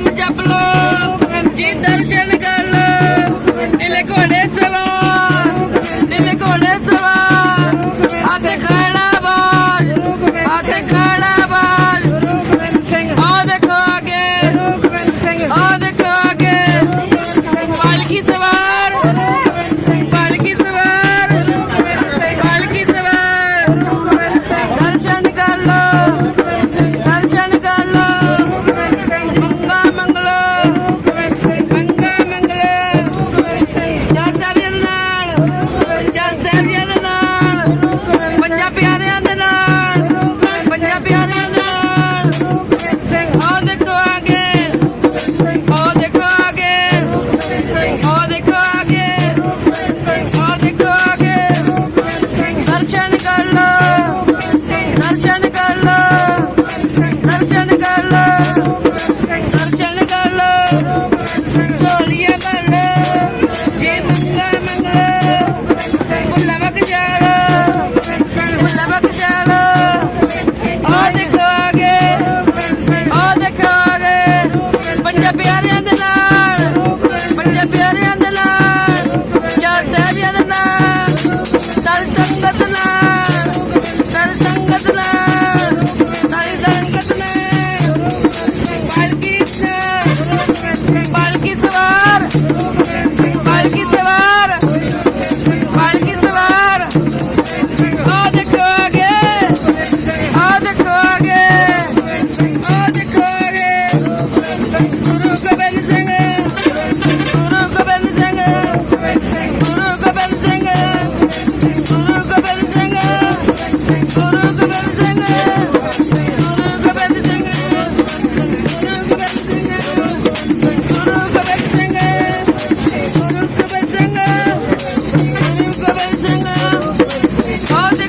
ਜਪ ਜਪ ਲੋ। ਜੀ ਦਰਸ਼ਨ ਕਰ ਲੋ। ਨੀਲੇ ਘੋੜੇ ਸਵਾਰ ਨੀਲੇ ਘੋੜੇ ਸਵਾਰ। ਆਤੇ ਖੜਾ ਬਾਜ ਆਤੇ ਖੜਾ ਬਾਜ ਆ ਦੇਖੋ ਅਗੇ ਆ ਦੇਖੋ ਅਗੇ। ਪਾਲਕੀ ਸਵਾਰ ਪਾਲਕੀ ਸਵਾਰ ਪਾਲਕੀ ਸਵਾਰ। ਦਰਸ਼ਨ ਕਰ ਲੋ। Yana